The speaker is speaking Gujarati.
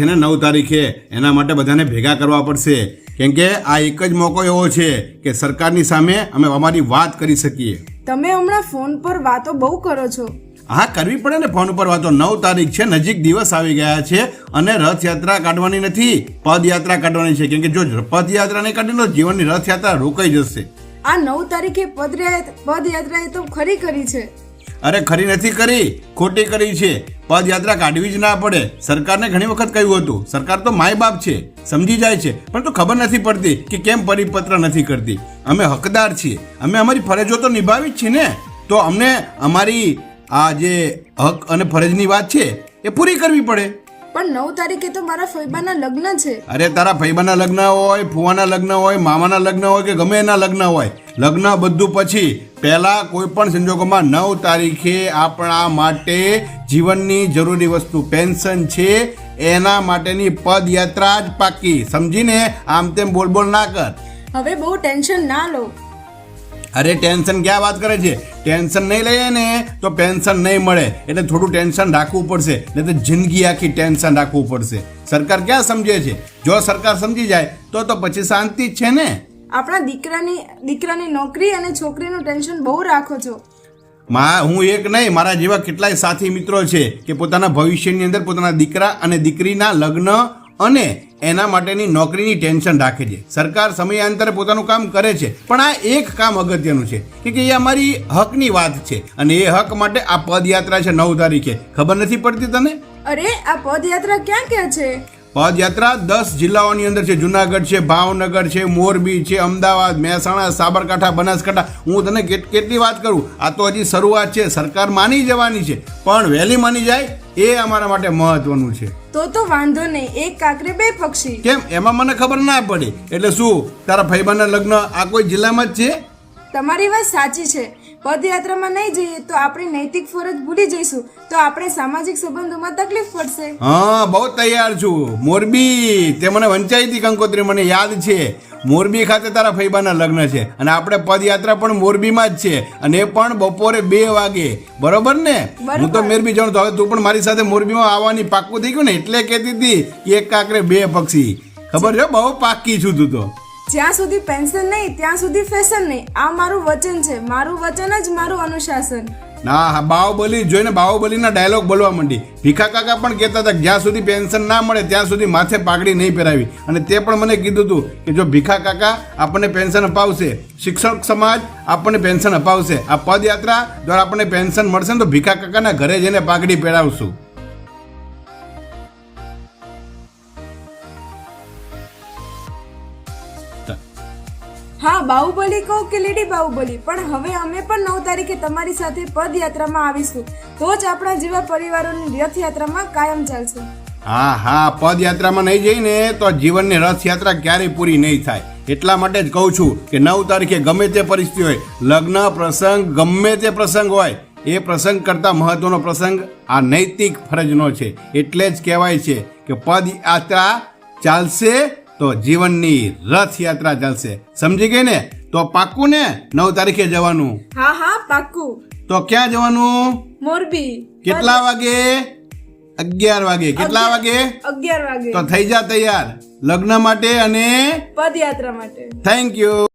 છે ને નવ તારીખે એના માટે બધાને ભેગા કરવા પડશે. કેમ કે આ એક જ મોકો એવો છે કે સરકારની સામે અમે અમારી વાત કરી શકીએ. તમે હમણાં ફોન પર વાતો બહુ કરો છો. હા કરવી પડે ને ફોન ઉપર વાતો. નવ તારીખ છે નજીક દિવસ આવી ગયા છે અને રથયાત્રા કાઢવાની નથી પદયાત્રા કાઢવાની છે. કેમ કે જો પદયાત્રા નહીં કાઢી તો જીવનની રથયાત્રા રોકાઈ જશે. આ નવ તારીખે પદયાત્રા પદયાત્રાએ તો ખરી કરી છે. અરે ખરી નથી કરી ખોટી કરી છે. પદયાત્રા કાઢવી જ ના પડે. સરકારને ઘણી વખત કહ્યું હતું સરકાર તો માય બાપ છે સમજી જાય છે. પણ તો ખબર નથી પડતી કે કેમ પરિપત્ર નથી કરતી. અમે હકદાર છીએ અમે અમારી ફરજો તો નિભાવી જ છીએ ને. તો અમને અમારી આ જે હક અને ફરજની વાત છે એ પૂરી કરવી પડે. પણ નવ તારીખે તો મારા ફૈબાના લગ્ન છે. અરે તારા ભાઈબાના લગ્ન હોય ફુવાના લગ્ન હોય મામાના લગ્ન હોય કે ગમે એના લગ્ન હોય લગ્ન બધું પછી પહેલા કોઈ પણ સંજોગોમાં નવ તારીખે આપણા માટે જીવનની જરૂરી વસ્તુ પેન્શન છે. એના માટેની પદયાત્રા જ પાકી. સમજીને આમ તેમ બોલ બોલ ના કર. હવે બહુ ટેન્શન ના લો. અરે ટેન્શન ક્યાં વાત કરે છે? ટેન્શન નહીં લઈએ ને તો પેન્શન નહીં મળે. એટલે થોડું ટેન્શન રાખવું પડશે. નહીં તો જિંદગી આખી ટેન્શન રાખવું પડશે. સરકાર ક્યાં સમજે છે? જો સરકાર સમજી જાય તો તો પછી શાંતિ જ છે ને? આપણા દીકરાની દીકરાની નોકરી અને છોકરીનું ટેન્શન બહુ રાખો છો. મા હું એક નહીં મારા જેવા કેટલાય સાથી મિત્રો છે કે પોતાના ભવિષ્યની અંદર પોતાના દીકરા અને દીકરીના લગ્ન અને એના માટેની નોકરીની ટેન્શન રાખે છે. સરકાર સમયાંતરે પોતાનું કામ કરે છે પણ આ એક કામ અગત્યનું છે. કે કે એ અમારી હકની વાત છે અને એ હક માટે આ પદયાત્રા છે નવ તારીખે. ખબર નથી પડતી તને? અરે આ પદયાત્રા ક્યાં ક્યાં છે? પદયાત્રા દસ જિલ્લાઓની અંદર છે. જુનાગઢ છે ભાવનગર છે મોરબી છે અમદાવાદ મહેસાણા સાબરકાંઠા બનાસકાંઠા. હું તને કેટ- કેટલી વાત કરું? આ તો હજી શરૂઆત છે. સરકાર માની જવાની છે. પણ વહેલી માની જાય એ અમારા માટે મહત્વનું છે. તો તો વાંધો નહીં. એક કાકરે બે પક્ષી. કેમ? એમાં મને ખબર ના પડી. એટલે શું? તારા ભાઈબાના લગ્ન આ કોઈ જિલ્લામાં જ છે? તમારી વાત સાચી છે. પદયાત્રામાં નહીં જઈએ તો આપણી નૈતિક ફરજ ભૂલી જઈશું. તો આપણે સામાજિક સંબંધોમાં તકલીફ પડશે. હા બહુ તૈયાર છું. મોરબી તે મને વંચાઈ હતી કંકોત્રી મને યાદ છે. મોરબી ખાતે તારા ફૈબાના લગ્ન છે. અને આપણે પદયાત્રા પણ મોરબીમાં જ છે. અને એ પણ બપોરે બે વાગે. બરોબર ને? હું તો મેરબી જાણું તો હવે તું પણ મારી સાથે મોરબીમાં આવવાની પાક્કું થઈ ગયું ને? એટલે કહેતી હતી એક કાકરે બે પક્ષી. ખબર છે? બહુ પાકી છું તું તો. જ્યાં સુધી પેન્શન નહીં, ત્યાં સુધી ફેશન નહીં. આ મારું વચન છે. મારું વચન જ મારું અનુશાસન. ના બાહુબલી જોઈને બાહુબલીના ડાયલોગ બોલવા માંડી. ભીખા કાકા પણ કહેતા હતા જ્યાં સુધી પેન્શન ના મળે, ત્યાં સુધી માથે પાઘડી નહીં પહેરાવી. અને તે પણ મને કીધું હતું કે જો ભીખા કાકા આપણને પેન્શન અપાવશે, શિક્ષક સમાજ આપણને પેન્શન અપાવશે. આ પદયાત્રા દ્વારા આપણને પેન્શન મળશે ને તો ભીખા કાકાના ઘરે જઈને પાઘડી પહેરાવશું. હા, બાહુબલી કહો કે લેડી બાહુબલી, પણ હવે અમે પણ નવ તારીખે તમારી સાથે પદયાત્રામાં આવીશું. તો જ આપણા જેવા પરિવારોની રથયાત્રામાં કાયમ ચાલશે. હા હા, પદયાત્રામાં નહીં જઈને તો જીવનની રથયાત્રા ક્યારેય પૂરી નહીં થાય. એટલા માટે જ કહું છું કે નવ તારીખે ગમે તે પરિસ્થિતિ હોય, લગ્ન પ્રસંગ, ગમે તે પ્રસંગ હોય, એ પ્રસંગ કરતાં મહત્વનો પ્રસંગ આ નૈતિક ફરજનો છે. એટલે જ કહેવાય છે કે પદયાત્રા ચાલશે તો જીવનની રથયાત્રા ચાલશે. સમજી ગઈ ને? તો પાક્કું ને નવ તારીખે જવાનું. હા હા પાક્કું. તો ક્યાં જવાનું? મોરબી. કેટલા વાગે? અગિયાર વાગે. કેટલા વાગે? અગિયાર વાગે. તો થઈ જા તૈયાર. લગ્ન માટે અને પદયાત્રા માટે. Thank you